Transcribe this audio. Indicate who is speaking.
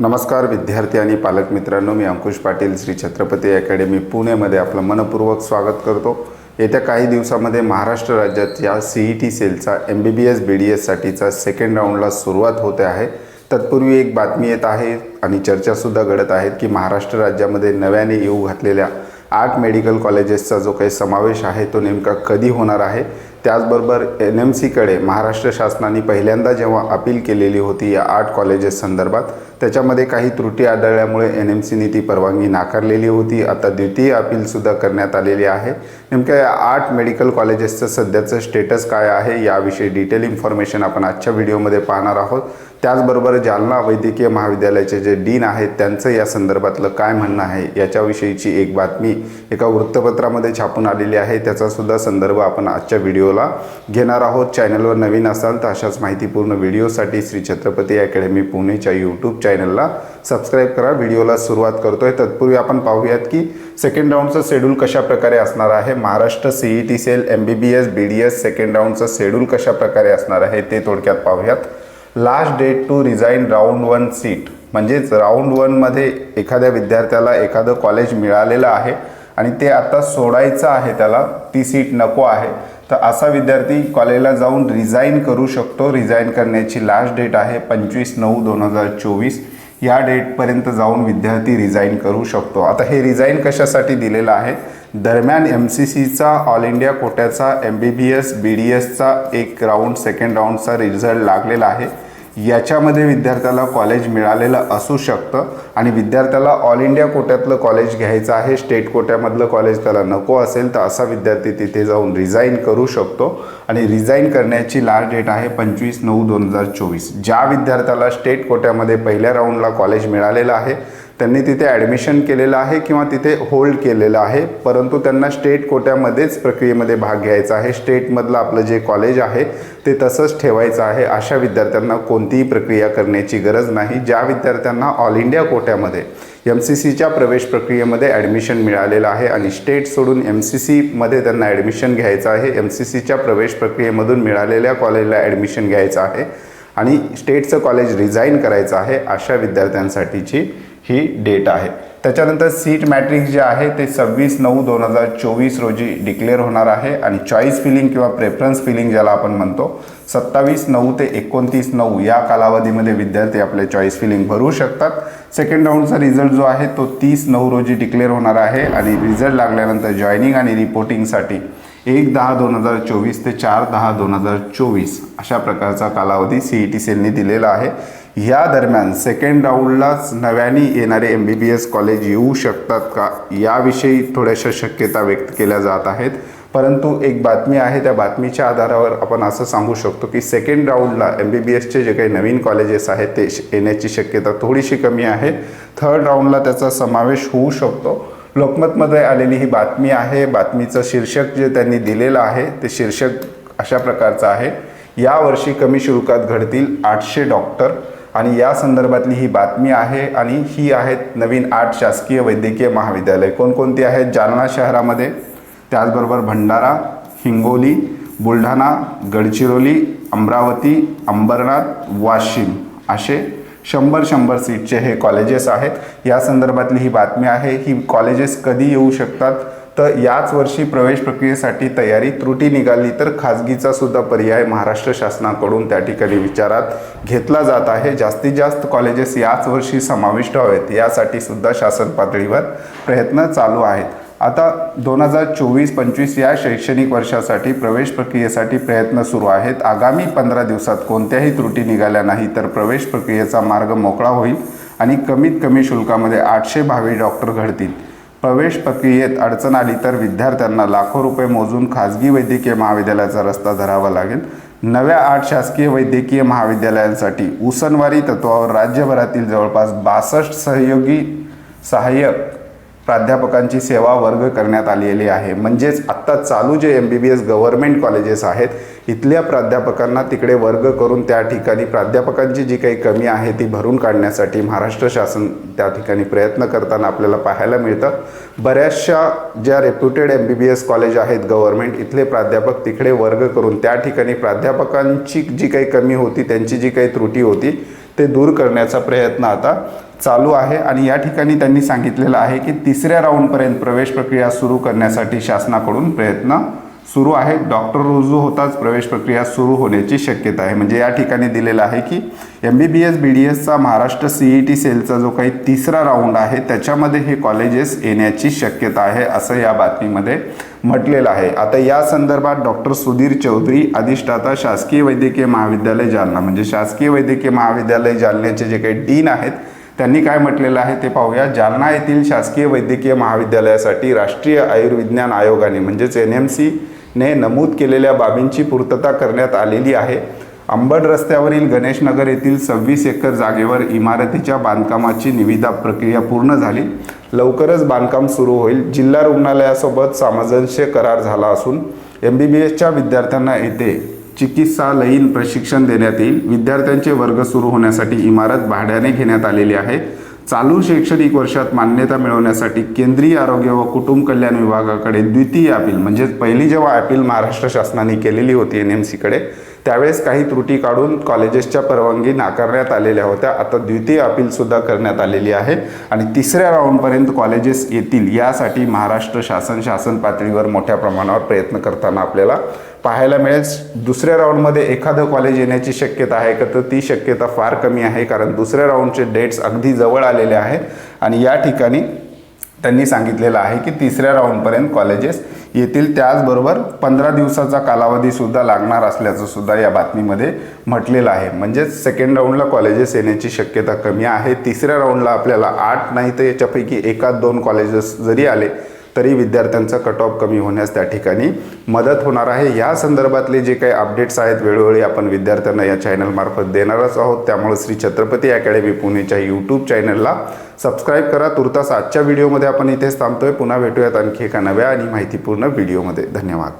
Speaker 1: नमस्कार विद्यार्थी आणि पालक मित्रांनो मी अंकुश पाटील श्री छत्रपती अकॅडमी पुणेमध्ये आपलं मनपूर्वक स्वागत करतो. येत्या काही दिवसामध्ये महाराष्ट्र राज्याच्या C E T सेलचा M B B S B D एससाठीचा second राऊंडला सुरुवात होते आहे. तत्पूर्वी एक बातमी येत आहे आणि चर्चासुद्धा घडत आहेत की महाराष्ट्र राज्यामध्ये नव्याने येऊ घातलेल्या आठ मेडिकल कॉलेजेसचा जो काही समावेश आहे तो नेमका कधी होणार आहे? त्याचबरोबर एन एम सीकडे महाराष्ट्र शासनाने पहिल्यांदा जेव्हा अपील केलेली होती या आठ कॉलेजेस संदर्भात त्याच्यामध्ये काही त्रुटी आढळल्यामुळे एन एम सीने ती परवानगी नाकारलेली होती. आता द्वितीय अपीलसुद्धा करण्यात आलेली आहे. नेमक्या आठ मेडिकल कॉलेजेसचं सध्याचं स्टेटस काय आहे याविषयी डिटेल इन्फॉर्मेशन आपण आजच्या व्हिडिओमध्ये पाहणार आहोत. त्याचबरोबर जालना वैद्यकीय महाविद्यालयाचे जे डीन आहेत त्यांचं या संदर्भातलं काय म्हणणं आहे याच्याविषयीची एक बातमी एका वृत्तपत्रामध्ये छापून आलेली आहे. त्याचासुद्धा संदर्भ आपण आजच्या व्हिडिओला घेणार आहोत. चॅनलवर नवीन असाल तर अशाच माहितीपूर्ण व्हिडिओसाठी श्री छत्रपती अकॅडमी पुणेच्या यूट्यूब चॅनलला सबस्क्राईब करा. व्हिडिओला सुरुवात करतो आहे तत्पूर्वी आपण पाहूयात की सेकंड राऊंडचं शेड्यूल कशा प्रकारे असणार आहे? Maharashtra C E T cell M B B S B D S second राऊंडचं schedule कशा प्रकारे असणार आहे? ते थोडक्यात पाहूयात. Last date to resign round one seat म्हणजेच राऊंड वनमध्ये एखाद्या विद्यार्थ्याला एखादं कॉलेज मिळालेलं आहे आणि ते आता सोडायचं आहे त्याला ती सीट नको आहे. तर असा विद्यार्थी कॉलेजला जाऊन रिझाईन करू शकतो. रिझाईन करण्याची लास्ट डेट आहे पंचवीस नऊ दोन हजार चोवीस. या डेटपर्यंत जाऊन विद्यार्थी रिझाईन करू शकतो. आता हे रिझाईन कशासाठी दिलेलं आहे? दरम्यान एम सी सीचा all India कोट्याचा M B B S B D एसचा एक राऊंड सेकंड राऊंडचा रिझल्ट लागलेला आहे. याच्यामध्ये विद्यार्थ्याला कॉलेज मिळालेलं असू शकतं आणि विद्यार्थ्याला ऑल इंडिया कोट्यातलं कॉलेज घ्यायचं आहे स्टेट कोट्यामधलं कॉलेज त्याला नको असेल तर असा विद्यार्थी तिथे जाऊन रिझाईन करू शकतो. आणि रिझाईन करण्याची लास्ट डेट आहे पंचवीस नऊ दोन हजार चोवीस. ज्या विद्यार्थ्याला स्टेट कोट्यामध्ये पहिल्या राऊंडला कॉलेज मिळालेलं आहे त्यांनी तिथे ॲडमिशन केलेलं आहे किंवा तिथे होल्ड केलेलं आहे परंतु त्यांना स्टेट कोट्यामध्येच प्रक्रियेमध्ये भाग घ्यायचा आहे. स्टेटमधलं आपलं जे कॉलेज आहे ते तसंच ठेवायचं आहे. अशा विद्यार्थ्यांना कोणतीही प्रक्रिया करण्याची गरज नाही. ज्या विद्यार्थ्यांना ऑल इंडिया कोट्यामध्ये एम सी सीच्या प्रवेश प्रक्रियेमध्ये ॲडमिशन मिळालेलं आहे आणि स्टेट सोडून एम सी सीमध्ये त्यांना ॲडमिशन घ्यायचं आहे एम सी सीच्या प्रवेश प्रक्रियेमधून मिळालेल्या कॉलेजला ॲडमिशन घ्यायचं आहे आणि स्टेटचं कॉलेज रिझाईन करायचं आहे अशा विद्यार्थ्यांसाठीची ही डेट आहे. त्याच्यानंतर सीट मॅट्रिक्स जे आहे ते सव्वीस नऊ दोन हजार चोवीस रोजी डिक्लेअर होणार आहे आणि चॉईस फिलिंग किंवा प्रेफरन्स फिलिंग ज्याला आपण म्हणतो सत्तावीस नऊ ते एकोणतीस नऊ या कालावधीमध्ये विद्यार्थी आपले चॉईस फिलिंग भरू शकतात. सेकंड राऊंडचा रिझल्ट जो आहे तो तीस नऊ रोजी डिक्लेअर होणार आहे आणि रिझल्ट लागल्यानंतर जॉईनिंग आणि रिपोर्टिंगसाठी एक दहा दोन हजार चोवीस ते चार दहा दोन हजार चोवीस अशा प्रकारचा कालावधी सी ई टी सेलने दिलेला आहे. या दरम्यान सेकंड राऊंडलाच नव्याने येणारे M B B S college येऊ शकतात का? याविषयी थोड्याशा शक्यता व्यक्त केल्या जात आहेत. परंतु एक बातमी आहे त्या बातमीच्या आधारावर आपण असं सांगू शकतो की सेकंड राऊंडला एम बी बी एसचे जे काही नवीन कॉलेजेस आहेत ते श- येण्याची शक्यता थोडीशी कमी आहे. थर्ड राऊंडला त्याचा समावेश होऊ शकतो. लोकमतमध्ये आलेली ही बातमी आहे. बातमीचं शीर्षक जे त्यांनी दिलेलं आहे ते शीर्षक अशा प्रकारचं आहे. यावर्षी कमी शुल्कात घडतील आठशे डॉक्टर आणि या संदर्भातली ही बातमी आहे आणि ही आहेत नवीन आठ शासकीय वैद्यकीय महाविद्यालय. कोणकोणती आहेत? जालना शहरामध्ये त्याचबरोबर भंडारा हिंगोली बुलढाणा गडचिरोली अमरावती अंबरनाथ वाशिम असे शंभर शंभर सीटचे हे कॉलेजेस आहेत. या संदर्भातली ही बातमी आहे. ही कॉलेजेस कधी येऊ शकतात? तर याच वर्षी प्रवेश प्रक्रियेसाठी तयारी त्रुटी निघाली तर खाजगीचा सुद्धा पर्याय महाराष्ट्र शासनाकडून त्या ठिकाणी विचारात घेतला जात आहे. जास्तीत जास्त कॉलेजेस याच वर्षी समाविष्ट व्हावेत यासाठी सुद्धा शासन पातळीवर प्रयत्न चालू आहेत. आता दोन हजार चोवीस पंचवीस या शैक्षणिक वर्षासाठी प्रवेश प्रक्रियेसाठी प्रयत्न सुरू आहेत. आगामी पंधरा दिवसात कोणत्याही त्रुटी निघाल्या नाही तर प्रवेश प्रक्रियेचा मार्ग मोकळा होईल आणि कमीत कमी शुल्कामध्ये आठशे भावी डॉक्टर घडतील. प्रवेश प्रक्रियेत अडचण आली तर विद्यार्थ्यांना लाखो रुपये मोजून खाजगी वैद्यकीय महाविद्यालयाचा रस्ता धरावा लागेल. नव्या आठ शासकीय वैद्यकीय महाविद्यालयांसाठी उसनवारी तत्वावर राज्यभरातील जवळपास बासष्ट सहयोगी सहाय्यक प्राध्यापकांची सेवा वर्ग करण्यात आलेली आहे. म्हणजेच आत्ता चालू जे M B B S government colleges आहेत इथल्या प्राध्यापकांना तिकडे वर्ग करून त्या ठिकाणी प्राध्यापकांची जी काही कमी आहे ती भरून काढण्यासाठी महाराष्ट्र शासन त्या ठिकाणी प्रयत्न करताना आपल्याला पाहायला मिळतं. बऱ्याचशा ज्या reputed M B B S college आहेत गव्हर्मेंट इथले प्राध्यापक तिकडे वर्ग करून त्या ठिकाणी प्राध्यापकांची जी काही कमी होती त्यांची जी काही त्रुटी होती ते दूर करण्याचा प्रयत्न आता चालू आहे. आणि या ठिकाणी त्यांनी सांगितलेलं आहे की तिसऱ्या राऊंडपर्यंत प्रवेश प्रक्रिया सुरू करण्यासाठी शासनाकडून प्रयत्न सुरू आहे. डॉक्टर रुजू होताच प्रवेश प्रक्रिया सुरू होण्याची शक्यता आहे. म्हणजे या ठिकाणी दिलेलं आहे की M B B S B D एसचा Maharashtra C E T सेलचा जो काही तिसरा राऊंड आहे त्याच्यामध्ये हे कॉलेजेस येण्याची शक्यता आहे असं या बातमीमध्ये म्हटलेलं आहे. आता या संदर्भात डॉक्टर सुधीर चौधरी अधिष्ठाता शासकीय वैद्यकीय महाविद्यालय जालना म्हणजे शासकीय वैद्यकीय महाविद्यालय जालन्याचे जे काही डीन आहेत त्यांनी काय म्हटलेलं आहे ते पाहूया. जालना येथील शासकीय वैद्यकीय महाविद्यालयासाठी राष्ट्रीय आयुर्विज्ञान आयोगाने म्हणजेच एन एम सी ने नमूद केलेल्या बाबींची पूर्तता करण्यात आलेली आहे. अंबड रस्त्यावरील गणेशनगर येथील सव्वीस एकर जागेवर इमारतीच्या बांधकामाची निविदा प्रक्रिया पूर्ण झाली. लवकरच बांधकाम सुरू होईल. जिल्हा रुग्णालयासोबत सामंजस्य करार झाला असून एम बी बी एसच्या विद्यार्थ्यांना येथे चिकित्सालयीन प्रशिक्षण देण्यात येईल. विद्यार्थ्यांचे वर्ग सुरू होण्यासाठी इमारत भाड्याने घेण्यात आलेली आहे. चालू शैक्षणिक वर्षात मान्यता मिळवण्यासाठी केंद्रीय आरोग्य व कुटुंब कल्याण विभागाकडे द्वितीय अपील म्हणजेच पहिली जेव्हा अपील महाराष्ट्र शासनाने केलेली होती एन एम सीकडे त्यावेळेस काही त्रुटी काढून कॉलेजेसच्या परवानगी नाकारण्यात आलेल्या होत्या. आता द्वितीय अपीलसुद्धा करण्यात आलेली आहे. आणि तिसऱ्या राऊंडपर्यंत कॉलेजेस येतील यासाठी महाराष्ट्र शासन शासन पातळीवर मोठ्या प्रमाणावर प्रयत्न करताना आपल्याला पाहायला मिळेल. दुसऱ्या राऊंडमध्ये एखादं कॉलेज येण्याची शक्यता आहे का? तर ती शक्यता फार कमी आहे कारण दुसऱ्या राऊंडचे डेट्स अगदी जवळ आलेले आहेत आणि या ठिकाणी त्यांनी सांगितलेलं आहे की तिसऱ्या राऊंडपर्यंत कॉलेजेस येतील त्याचबरोबर पंधरा दिवसाचा कालावधीसुद्धा लागणार असल्याचं सुद्धा या बातमीमध्ये म्हटलेलं आहे. म्हणजेच सेकंड राऊंडला कॉलेजेस येण्याची शक्यता कमी आहे. तिसऱ्या राऊंडला आपल्याला आठ नाही तर याच्यापैकी एकाच दोन कॉलेजेस जरी आले तरी विद्यार्थ्यांचा कट ऑफ कमी होण्यास त्या ठिकाणी मदत होणार आहे. या संदर्भातले जे काही अपडेट्स आहेत वेळोवेळी आपण विद्यार्थ्यांना या चॅनलमार्फत देणारच आहोत. त्यामुळे श्री छत्रपती अकॅडमी पुणेच्या यूट्यूब चॅनलला सबस्क्राईब करा. तुर्तास आजच्या व्हिडिओमध्ये आपण इथेच थांबतोय. पुन्हा भेटूयात आणखी एका नव्या आणि माहितीपूर्ण व्हिडिओमध्ये धन्यवाद.